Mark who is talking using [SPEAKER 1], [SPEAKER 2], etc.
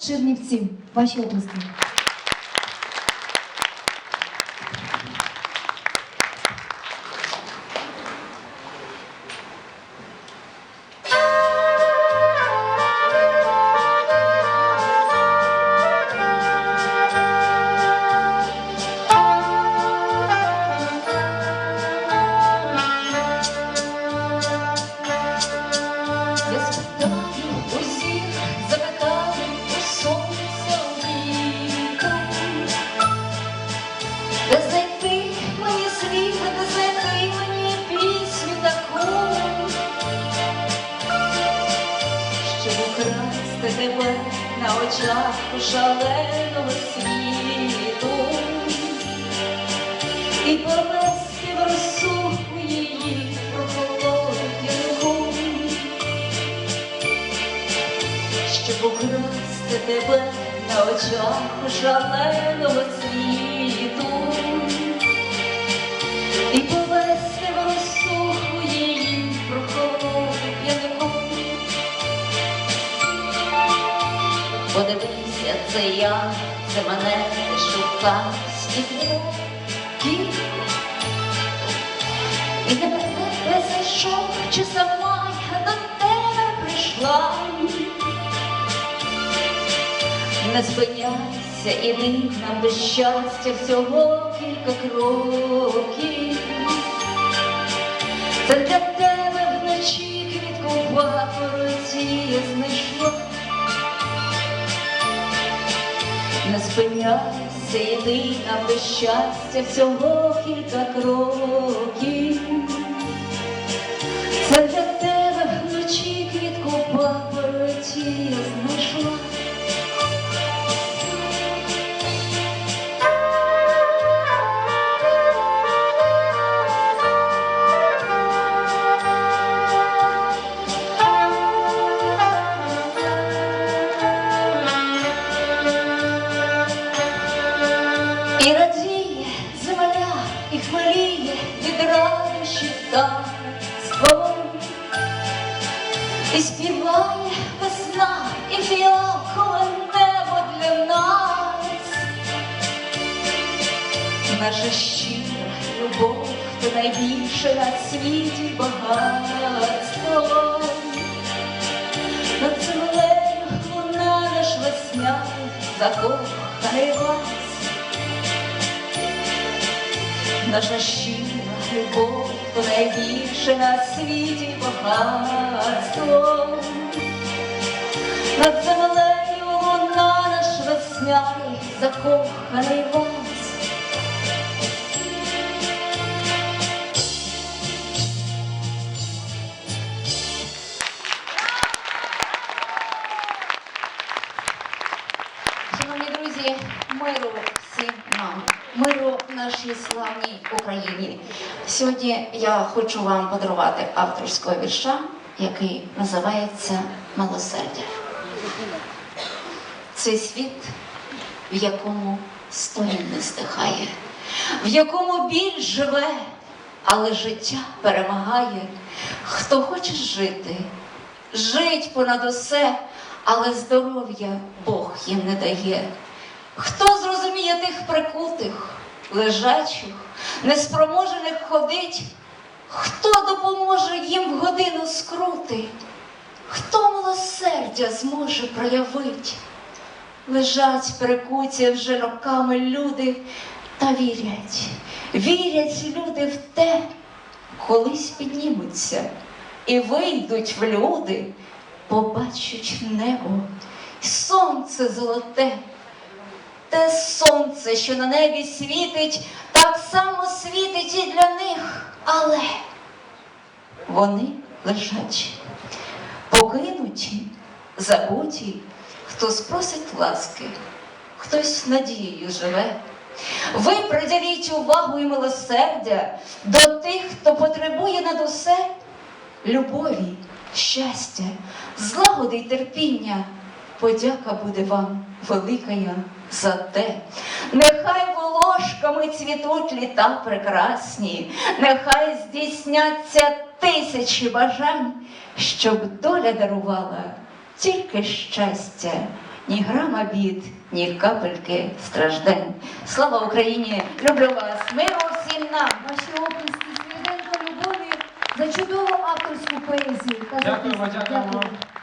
[SPEAKER 1] Чернівці. Ваші області.
[SPEAKER 2] На очах шаленого світу. І повести в росу її прохолодну щоб украсти тебе на очах шаленого світу. І це я, це мене шукав світло кілька. І тебе тебе зайшов, чи сама я до тебе прийшла. Не спиняйся, іди нам до щастя всього кілька кроків. Це для тебе вночі квітку папороті я знайшла. Не спиняйся, іди нам до щастя всього кілька кроків. Це для тебе вночі квітку папороті я знайшла. І радіє земля, і хмеліє від радощі танцтво. І співає весна, і фіалкове небо для нас. Наша щира любов, то найбільше на світі багатство. Над землею луна наш весняний закоханий вас. Наша щира любов, то найбільше на світі багатство. Над землею луна наш весняний закоханий вас. Шановні друзі, миру всім нам, миру нашій славній Україні. Сьогодні я хочу вам подарувати авторського вірша, який називається Милосердя. Цей світ, в якому сторін не стихає, в якому біль живе, але життя перемагає. Хто хоче жити, жить понад усе, але здоров'я Бог їм не дає. Хто зрозуміє тих прикутих, лежачих, неспроможених ходить, хто допоможе їм в годину скрути, хто милосердя зможе проявить? Лежать прикуті вже роками люди та вірять, вірять люди в те, колись піднімуться і вийдуть в люди, побачать небо, сонце золоте. Те сонце, що на небі світить, так само світить і для них, але вони лежать, покинуті, забуті, хто спросить ласки, хтось надією живе. Ви приділіть увагу і милосердя до тих, хто потребує над усе любові, щастя, злагоди й терпіння. Подяка буде вам великая за те. Нехай волошками цвітуть літа прекрасні, нехай здійсняться тисячі бажань, щоб доля дарувала тільки щастя, ні грама бід, ні капельки страждань. Слава Україні! Люблю вас! Миру всім нам!
[SPEAKER 1] Ваші оплески Свириденко Любові за чудову авторську поезію.
[SPEAKER 3] Дякуємо, дякуємо.
[SPEAKER 1] Дякую.